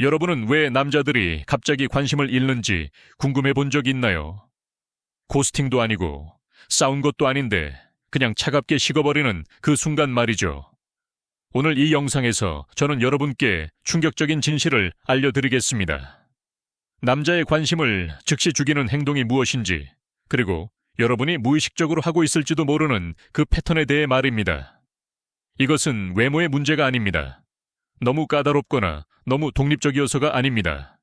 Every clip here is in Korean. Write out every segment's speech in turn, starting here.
여러분은 왜 남자들이 갑자기 관심을 잃는지 궁금해 본 적 있나요? 고스팅도 아니고 싸운 것도 아닌데 그냥 차갑게 식어버리는 그 순간 말이죠. 오늘 이 영상에서 저는 여러분께 충격적인 진실을 알려드리겠습니다. 남자의 관심을 즉시 죽이는 행동이 무엇인지, 그리고 여러분이 무의식적으로 하고 있을지도 모르는 그 패턴에 대해 말입니다. 이것은 외모의 문제가 아닙니다. 너무 까다롭거나 너무 독립적이어서가 아닙니다.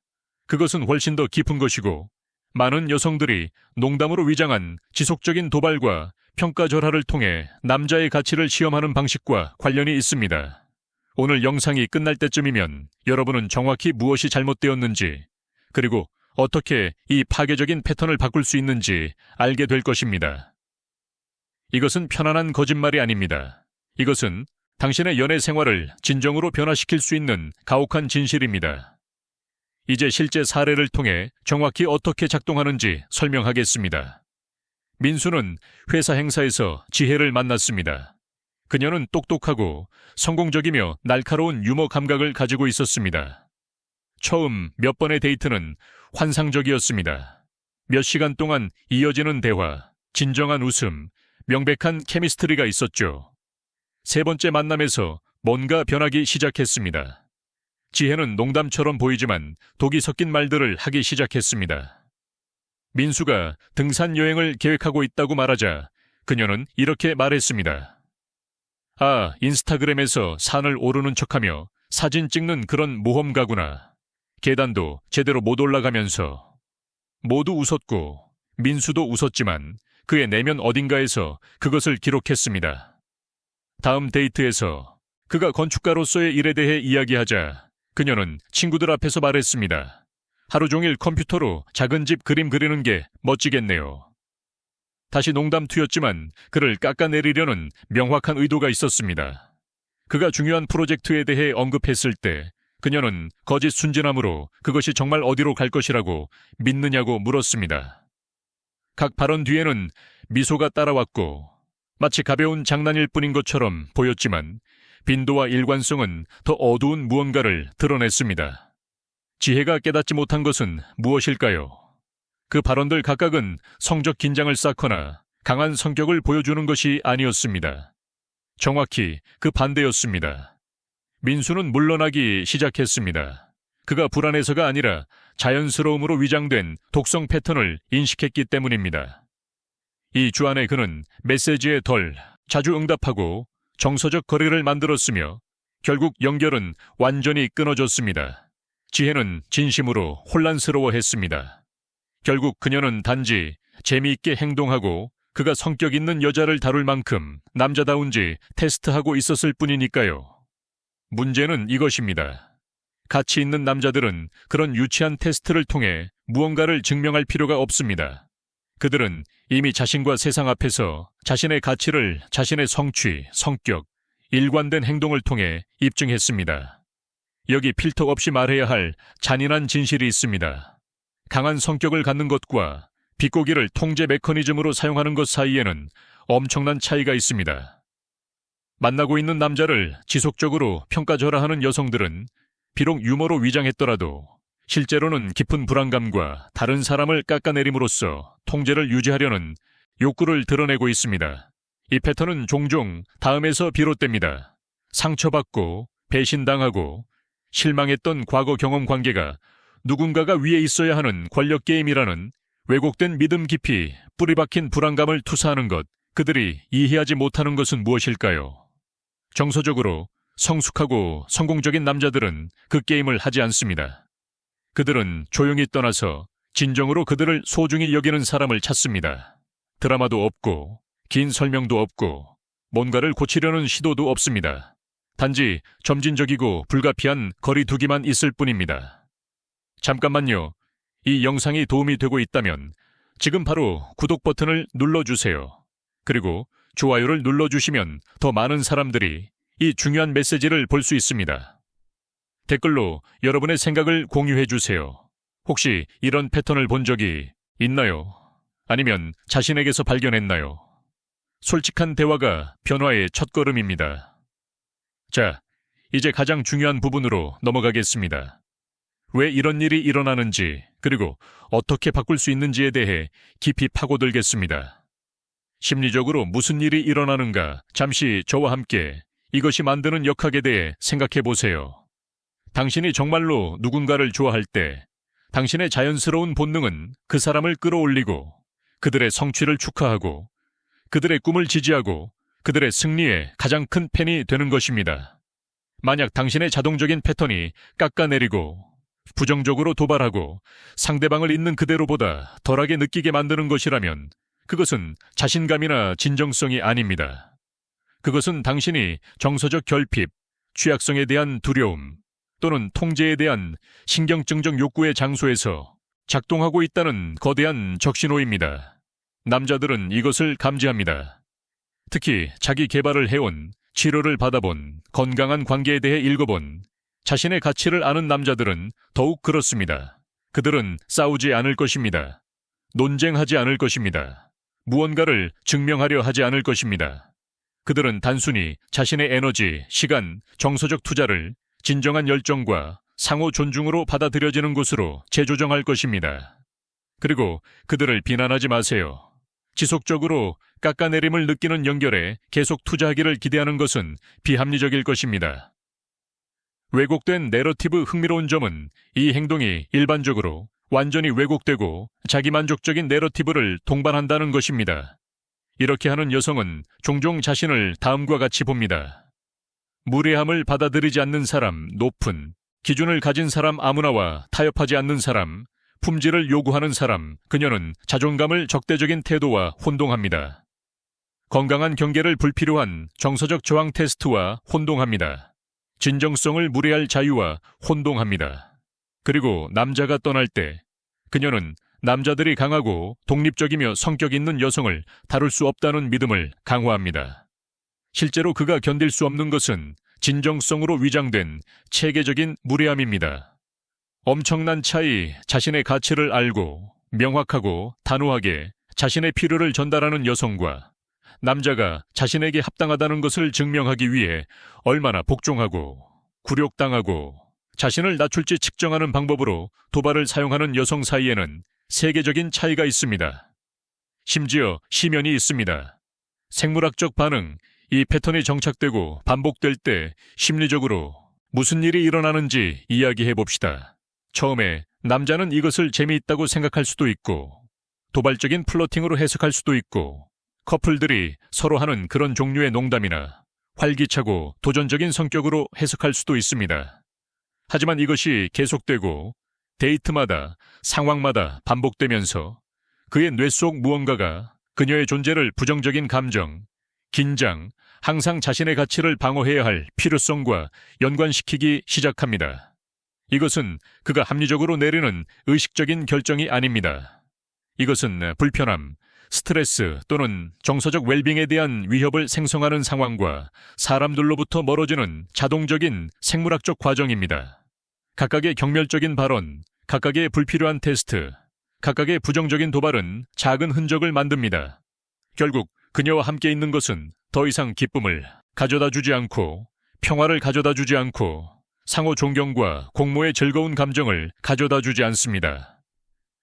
그것은 훨씬 더 깊은 것이고, 많은 여성들이 농담으로 위장한 지속적인 도발과 평가절하를 통해 남자의 가치를 시험하는 방식과 관련이 있습니다. 오늘 영상이 끝날 때쯤이면 여러분은 정확히 무엇이 잘못되었는지, 그리고 어떻게 이 파괴적인 패턴을 바꿀 수 있는지 알게 될 것입니다. 이것은 편안한 거짓말이 아닙니다. 이것은 당신의 연애 생활을 진정으로 변화시킬 수 있는 가혹한 진실입니다. 이제 실제 사례를 통해 정확히 어떻게 작동하는지 설명하겠습니다. 민수는 회사 행사에서 지혜를 만났습니다. 그녀는 똑똑하고 성공적이며 날카로운 유머 감각을 가지고 있었습니다. 처음 몇 번의 데이트는 환상적이었습니다. 몇 시간 동안 이어지는 대화, 진정한 웃음, 명백한 케미스트리가 있었죠. 세 번째 만남에서 뭔가 변하기 시작했습니다. 지혜는 농담처럼 보이지만 독이 섞인 말들을 하기 시작했습니다. 민수가 등산 여행을 계획하고 있다고 말하자 그녀는 이렇게 말했습니다. 아, 인스타그램에서 산을 오르는 척하며 사진 찍는 그런 모험가구나. 계단도 제대로 못 올라가면서 모두 웃었고 민수도 웃었지만 그의 내면 어딘가에서 그것을 기록했습니다. 다음 데이트에서 그가 건축가로서의 일에 대해 이야기하자 그녀는 친구들 앞에서 말했습니다. 하루 종일 컴퓨터로 작은 집 그림 그리는 게 멋지겠네요. 다시 농담 투였지만 그를 깎아내리려는 명확한 의도가 있었습니다. 그가 중요한 프로젝트에 대해 언급했을 때 그녀는 거짓 순진함으로 그것이 정말 어디로 갈 것이라고 믿느냐고 물었습니다. 각 발언 뒤에는 미소가 따라왔고 마치 가벼운 장난일 뿐인 것처럼 보였지만 빈도와 일관성은 더 어두운 무언가를 드러냈습니다. 지혜가 깨닫지 못한 것은 무엇일까요? 그 발언들 각각은 성적 긴장을 쌓거나 강한 성격을 보여주는 것이 아니었습니다. 정확히 그 반대였습니다. 민수는 물러나기 시작했습니다. 그가 불안해서가 아니라 자연스러움으로 위장된 독성 패턴을 인식했기 때문입니다. 이 주안에 그는 메시지에 덜 자주 응답하고 정서적 거리를 만들었으며 결국 연결은 완전히 끊어졌습니다. 지혜는 진심으로 혼란스러워했습니다. 결국 그녀는 단지 재미있게 행동하고 그가 성격 있는 여자를 다룰 만큼 남자다운지 테스트하고 있었을 뿐이니까요. 문제는 이것입니다. 가치 있는 남자들은 그런 유치한 테스트를 통해 무언가를 증명할 필요가 없습니다. 그들은 이미 자신과 세상 앞에서 자신의 가치를 자신의 성취, 성격, 일관된 행동을 통해 입증했습니다. 여기 필터 없이 말해야 할 잔인한 진실이 있습니다. 강한 성격을 갖는 것과 비꼬기를 통제 메커니즘으로 사용하는 것 사이에는 엄청난 차이가 있습니다. 만나고 있는 남자를 지속적으로 평가절하하는 여성들은 비록 유머로 위장했더라도 실제로는 깊은 불안감과 다른 사람을 깎아내림으로써 통제를 유지하려는 욕구를 드러내고 있습니다. 이 패턴은 종종 다음에서 비롯됩니다. 상처받고 배신당하고 실망했던 과거 경험 관계가 누군가가 위에 있어야 하는 권력 게임이라는 왜곡된 믿음 깊이 뿌리 박힌 불안감을 투사하는 것, 그들이 이해하지 못하는 것은 무엇일까요? 정서적으로 성숙하고 성공적인 남자들은 그 게임을 하지 않습니다. 그들은 조용히 떠나서 진정으로 그들을 소중히 여기는 사람을 찾습니다. 드라마도 없고 긴 설명도 없고 뭔가를 고치려는 시도도 없습니다. 단지 점진적이고 불가피한 거리두기만 있을 뿐입니다. 잠깐만요. 이 영상이 도움이 되고 있다면 지금 바로 구독 버튼을 눌러주세요. 그리고 좋아요를 눌러주시면 더 많은 사람들이 이 중요한 메시지를 볼 수 있습니다. 댓글로 여러분의 생각을 공유해 주세요. 혹시 이런 패턴을 본 적이 있나요? 아니면 자신에게서 발견했나요? 솔직한 대화가 변화의 첫걸음입니다. 자, 이제 가장 중요한 부분으로 넘어가겠습니다. 왜 이런 일이 일어나는지, 그리고 어떻게 바꿀 수 있는지에 대해 깊이 파고들겠습니다. 심리적으로 무슨 일이 일어나는가 잠시 저와 함께 이것이 만드는 역학에 대해 생각해 보세요. 당신이 정말로 누군가를 좋아할 때 당신의 자연스러운 본능은 그 사람을 끌어올리고 그들의 성취를 축하하고 그들의 꿈을 지지하고 그들의 승리에 가장 큰 팬이 되는 것입니다. 만약 당신의 자동적인 패턴이 깎아내리고 부정적으로 도발하고 상대방을 있는 그대로보다 덜하게 느끼게 만드는 것이라면 그것은 자신감이나 진정성이 아닙니다. 그것은 당신이 정서적 결핍, 취약성에 대한 두려움 또는 통제에 대한 신경증적 욕구의 장소에서 작동하고 있다는 거대한 적신호입니다. 남자들은 이것을 감지합니다. 특히 자기 개발을 해온, 치료를 받아본, 건강한 관계에 대해 읽어본, 자신의 가치를 아는 남자들은 더욱 그렇습니다. 그들은 싸우지 않을 것입니다. 논쟁하지 않을 것입니다. 무언가를 증명하려 하지 않을 것입니다. 그들은 단순히 자신의 에너지, 시간, 정서적 투자를 진정한 열정과 상호 존중으로 받아들여지는 곳으로 재조정할 것입니다. 그리고 그들을 비난하지 마세요. 지속적으로 깎아내림을 느끼는 연결에 계속 투자하기를 기대하는 것은 비합리적일 것입니다. 왜곡된 내러티브 흥미로운 점은 이 행동이 일반적으로 완전히 왜곡되고 자기만족적인 내러티브를 동반한다는 것입니다. 이렇게 하는 여성은 종종 자신을 다음과 같이 봅니다. 무례함을 받아들이지 않는 사람, 높은, 기준을 가진 사람 아무나와 타협하지 않는 사람, 품질을 요구하는 사람, 그녀는 자존감을 적대적인 태도와 혼동합니다. 건강한 경계를 불필요한 정서적 저항 테스트와 혼동합니다. 진정성을 무례할 자유와 혼동합니다. 그리고 남자가 떠날 때 그녀는 남자들이 강하고 독립적이며 성격 있는 여성을 다룰 수 없다는 믿음을 강화합니다. 실제로 그가 견딜 수 없는 것은 진정성으로 위장된 체계적인 무례함입니다. 엄청난 차이, 자신의 가치를 알고 명확하고 단호하게 자신의 필요를 전달하는 여성과 남자가 자신에게 합당하다는 것을 증명하기 위해 얼마나 복종하고 굴욕당하고 자신을 낮출지 측정하는 방법으로 도발을 사용하는 여성 사이에는 세계적인 차이가 있습니다. 심지어 심연이 있습니다. 생물학적 반응, 이 패턴이 정착되고 반복될 때 심리적으로 무슨 일이 일어나는지 이야기해 봅시다. 처음에 남자는 이것을 재미있다고 생각할 수도 있고 도발적인 플러팅으로 해석할 수도 있고 커플들이 서로 하는 그런 종류의 농담이나 활기차고 도전적인 성격으로 해석할 수도 있습니다. 하지만 이것이 계속되고 데이트마다 상황마다 반복되면서 그의 뇌 속 무언가가 그녀의 존재를 부정적인 감정, 긴장, 항상 자신의 가치를 방어해야 할 필요성과 연관시키기 시작합니다. 이것은 그가 합리적으로 내리는 의식적인 결정이 아닙니다. 이것은 불편함, 스트레스 또는 정서적 웰빙에 대한 위협을 생성하는 상황과 사람들로부터 멀어지는 자동적인 생물학적 과정입니다. 각각의 경멸적인 발언, 각각의 불필요한 테스트, 각각의 부정적인 도발은 작은 흔적을 만듭니다. 결국 그녀와 함께 있는 것은 더 이상 기쁨을 가져다 주지 않고 평화를 가져다 주지 않고 상호 존경과 공모의 즐거운 감정을 가져다 주지 않습니다.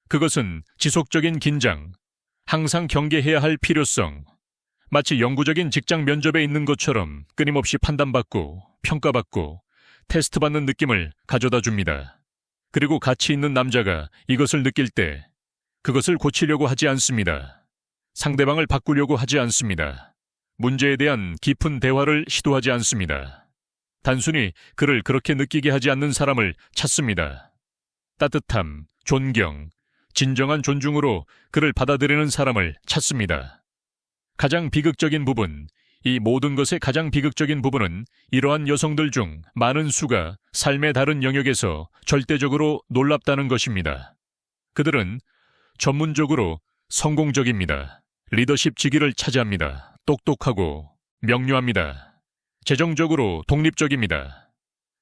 그것은 지속적인 긴장, 항상 경계해야 할 필요성, 마치 영구적인 직장 면접에 있는 것처럼 끊임없이 판단받고 평가받고 테스트 받는 느낌을 가져다 줍니다. 그리고 가치 있는 남자가 이것을 느낄 때 그것을 고치려고 하지 않습니다. 상대방을 바꾸려고 하지 않습니다. 문제에 대한 깊은 대화를 시도하지 않습니다. 단순히 그를 그렇게 느끼게 하지 않는 사람을 찾습니다. 따뜻함, 존경, 진정한 존중으로 그를 받아들이는 사람을 찾습니다. 가장 비극적인 부분, 이 모든 것의 가장 비극적인 부분은 이러한 여성들 중 많은 수가 삶의 다른 영역에서 절대적으로 놀랍다는 것입니다. 그들은 전문적으로 성공적입니다. 리더십 직위를 차지합니다. 똑똑하고 명료합니다. 재정적으로 독립적입니다.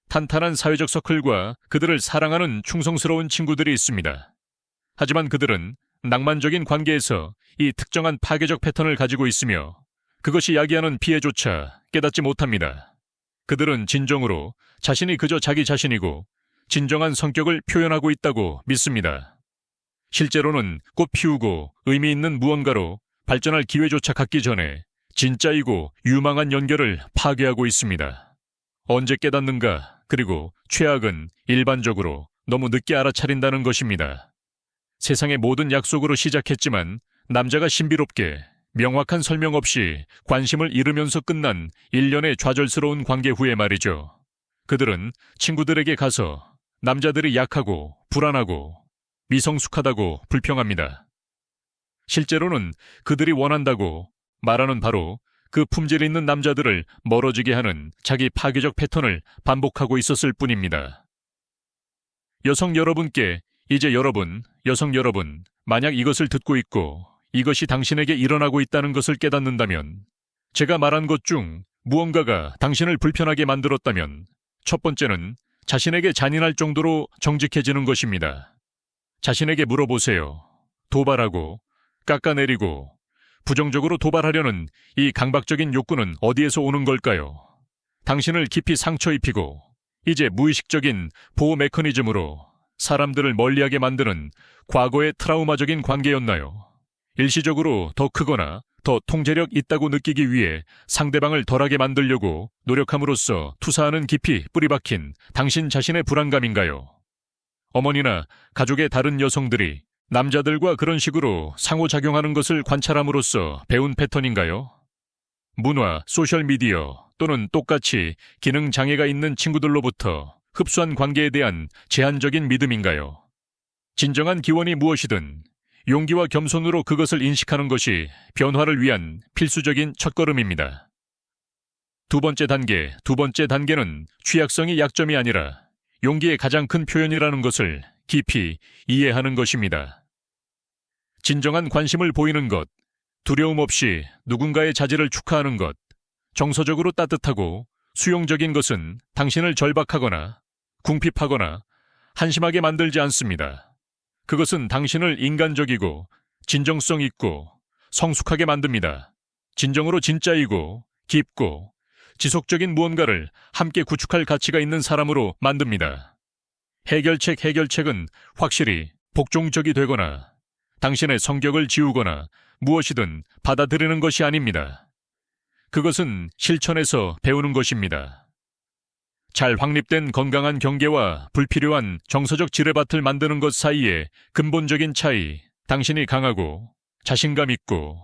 탄탄한 사회적 서클과 그들을 사랑하는 충성스러운 친구들이 있습니다. 하지만 그들은 낭만적인 관계에서 이 특정한 파괴적 패턴을 가지고 있으며 그것이 야기하는 피해조차 깨닫지 못합니다. 그들은 진정으로 자신이 그저 자기 자신이고 진정한 성격을 표현하고 있다고 믿습니다. 실제로는 꽃 피우고 의미 있는 무언가로 발전할 기회조차 갖기 전에 진짜이고 유망한 연결을 파괴하고 있습니다. 언제 깨닫는가, 그리고 최악은 일반적으로 너무 늦게 알아차린다는 것입니다. 세상의 모든 약속으로 시작했지만 남자가 신비롭게 명확한 설명 없이 관심을 잃으면서 끝난 일련의 좌절스러운 관계 후에 말이죠. 그들은 친구들에게 가서 남자들이 약하고 불안하고 미성숙하다고 불평합니다. 실제로는 그들이 원한다고 말하는 바로 그 품질 있는 남자들을 멀어지게 하는 자기 파괴적 패턴을 반복하고 있었을 뿐입니다. 여성 여러분께 이제 여러분, 여성 여러분, 만약 이것을 듣고 있고 이것이 당신에게 일어나고 있다는 것을 깨닫는다면 제가 말한 것 중 무언가가 당신을 불편하게 만들었다면 첫 번째는 자신에게 잔인할 정도로 정직해지는 것입니다. 자신에게 물어보세요. 도발하고 깎아내리고 부정적으로 도발하려는 이 강박적인 욕구는 어디에서 오는 걸까요? 당신을 깊이 상처 입히고 이제 무의식적인 보호 메커니즘으로 사람들을 멀리하게 만드는 과거의 트라우마적인 관계였나요? 일시적으로 더 크거나 더 통제력 있다고 느끼기 위해 상대방을 덜하게 만들려고 노력함으로써 투사하는 깊이 뿌리박힌 당신 자신의 불안감인가요? 어머니나 가족의 다른 여성들이 남자들과 그런 식으로 상호작용하는 것을 관찰함으로써 배운 패턴인가요? 문화, 소셜미디어 또는 똑같이 기능 장애가 있는 친구들로부터 흡수한 관계에 대한 제한적인 믿음인가요? 진정한 기원이 무엇이든 용기와 겸손으로 그것을 인식하는 것이 변화를 위한 필수적인 첫걸음입니다. 두 번째 단계, 두 번째 단계는 취약성이 약점이 아니라 용기의 가장 큰 표현이라는 것을 깊이 이해하는 것입니다. 진정한 관심을 보이는 것, 두려움 없이 누군가의 자질을 축하하는 것, 정서적으로 따뜻하고 수용적인 것은 당신을 절박하거나 궁핍하거나 한심하게 만들지 않습니다. 그것은 당신을 인간적이고 진정성 있고 성숙하게 만듭니다. 진정으로 진짜이고 깊고 지속적인 무언가를 함께 구축할 가치가 있는 사람으로 만듭니다. 해결책 해결책은 확실히 복종적이 되거나 당신의 성격을 지우거나 무엇이든 받아들이는 것이 아닙니다. 그것은 실천에서 배우는 것입니다. 잘 확립된 건강한 경계와 불필요한 정서적 지뢰밭을 만드는 것 사이에 근본적인 차이, 당신이 강하고 자신감 있고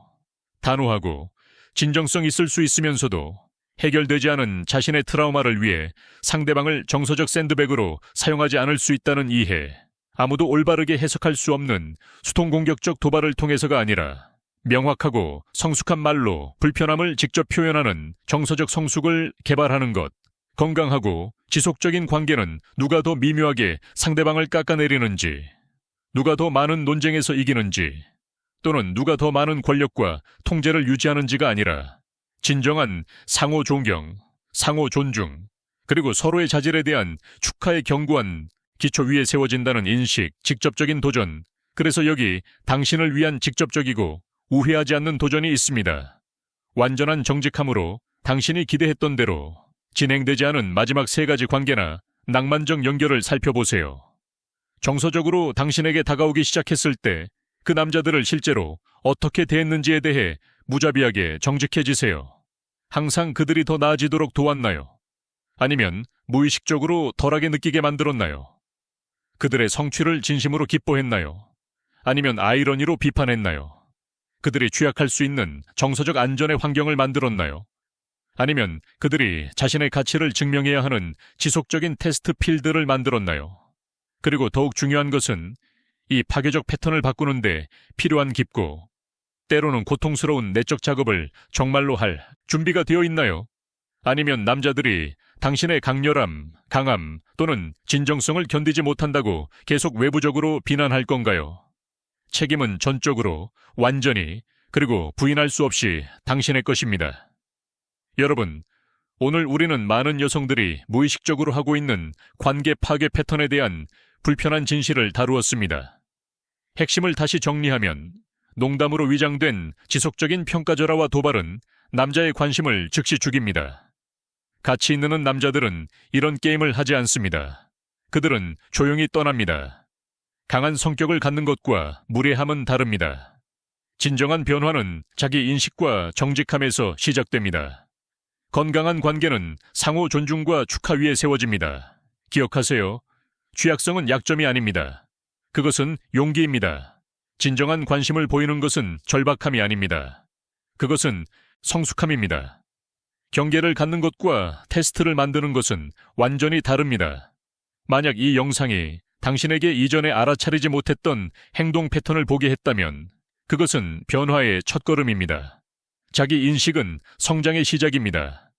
단호하고 진정성 있을 수 있으면서도 해결되지 않은 자신의 트라우마를 위해 상대방을 정서적 샌드백으로 사용하지 않을 수 있다는 이해, 아무도 올바르게 해석할 수 없는 수통공격적 도발을 통해서가 아니라 명확하고 성숙한 말로 불편함을 직접 표현하는 정서적 성숙을 개발하는 것, 건강하고 지속적인 관계는 누가 더 미묘하게 상대방을 깎아내리는지, 누가 더 많은 논쟁에서 이기는지, 또는 누가 더 많은 권력과 통제를 유지하는지가 아니라 진정한 상호 존경, 상호 존중, 그리고 서로의 자질에 대한 축하의 견고한 기초 위에 세워진다는 인식, 직접적인 도전. 그래서 여기 당신을 위한 직접적이고 우회하지 않는 도전이 있습니다. 완전한 정직함으로 당신이 기대했던 대로 진행되지 않은 마지막 세 가지 관계나 낭만적 연결을 살펴보세요. 정서적으로 당신에게 다가오기 시작했을 때 그 남자들을 실제로 어떻게 대했는지에 대해 무자비하게 정직해지세요. 항상 그들이 더 나아지도록 도왔나요? 아니면 무의식적으로 덜하게 느끼게 만들었나요? 그들의 성취를 진심으로 기뻐했나요? 아니면 아이러니로 비판했나요? 그들이 취약할 수 있는 정서적 안전의 환경을 만들었나요? 아니면 그들이 자신의 가치를 증명해야 하는 지속적인 테스트 필드를 만들었나요? 그리고 더욱 중요한 것은 이 파괴적 패턴을 바꾸는데 필요한 깊고 때로는 고통스러운 내적 작업을 정말로 할 준비가 되어 있나요? 아니면 남자들이 당신의 강렬함, 강함 또는 진정성을 견디지 못한다고 계속 외부적으로 비난할 건가요? 책임은 전적으로, 완전히, 그리고 부인할 수 없이 당신의 것입니다. 여러분, 오늘 우리는 많은 여성들이 무의식적으로 하고 있는 관계 파괴 패턴에 대한 불편한 진실을 다루었습니다. 핵심을 다시 정리하면 농담으로 위장된 지속적인 평가절하와 도발은 남자의 관심을 즉시 죽입니다. 가치 있는 남자들은 이런 게임을 하지 않습니다. 그들은 조용히 떠납니다. 강한 성격을 갖는 것과 무례함은 다릅니다. 진정한 변화는 자기 인식과 정직함에서 시작됩니다. 건강한 관계는 상호 존중과 축하 위에 세워집니다. 기억하세요. 취약성은 약점이 아닙니다. 그것은 용기입니다. 진정한 관심을 보이는 것은 절박함이 아닙니다. 그것은 성숙함입니다. 경계를 갖는 것과 테스트를 만드는 것은 완전히 다릅니다. 만약 이 영상이 당신에게 이전에 알아차리지 못했던 행동 패턴을 보게 했다면 그것은 변화의 첫걸음입니다. 자기 인식은 성장의 시작입니다.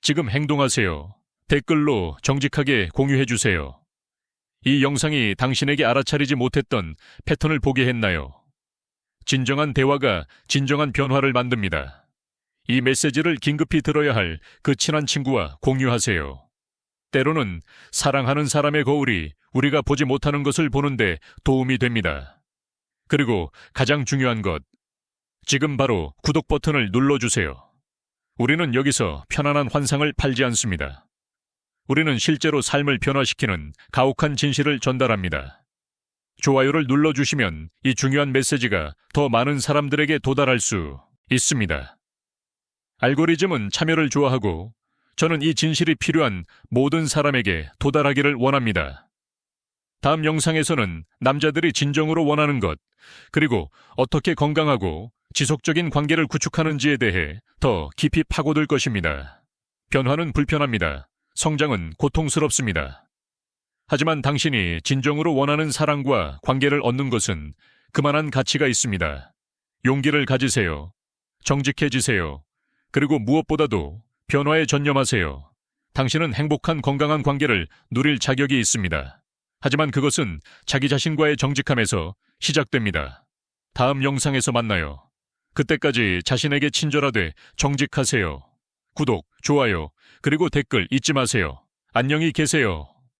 지금 행동하세요. 댓글로 정직하게 공유해 주세요. 이 영상이 당신에게 알아차리지 못했던 패턴을 보게 했나요? 진정한 대화가 진정한 변화를 만듭니다. 이 메시지를 긴급히 들어야 할 그 친한 친구와 공유하세요. 때로는 사랑하는 사람의 거울이 우리가 보지 못하는 것을 보는데 도움이 됩니다. 그리고 가장 중요한 것, 지금 바로 구독 버튼을 눌러주세요. 우리는 여기서 편안한 환상을 팔지 않습니다. 우리는 실제로 삶을 변화시키는 가혹한 진실을 전달합니다. 좋아요를 눌러주시면 이 중요한 메시지가 더 많은 사람들에게 도달할 수 있습니다. 알고리즘은 참여를 좋아하고 저는 이 진실이 필요한 모든 사람에게 도달하기를 원합니다. 다음 영상에서는 남자들이 진정으로 원하는 것, 그리고 어떻게 건강하고 지속적인 관계를 구축하는지에 대해 더 깊이 파고들 것입니다. 변화는 불편합니다. 성장은 고통스럽습니다. 하지만 당신이 진정으로 원하는 사랑과 관계를 얻는 것은 그만한 가치가 있습니다. 용기를 가지세요. 정직해지세요. 그리고 무엇보다도 변화에 전념하세요. 당신은 행복한 건강한 관계를 누릴 자격이 있습니다. 하지만 그것은 자기 자신과의 정직함에서 시작됩니다. 다음 영상에서 만나요. 그때까지 자신에게 친절하되 정직하세요. 구독, 좋아요, 그리고 댓글 잊지 마세요. 안녕히 계세요.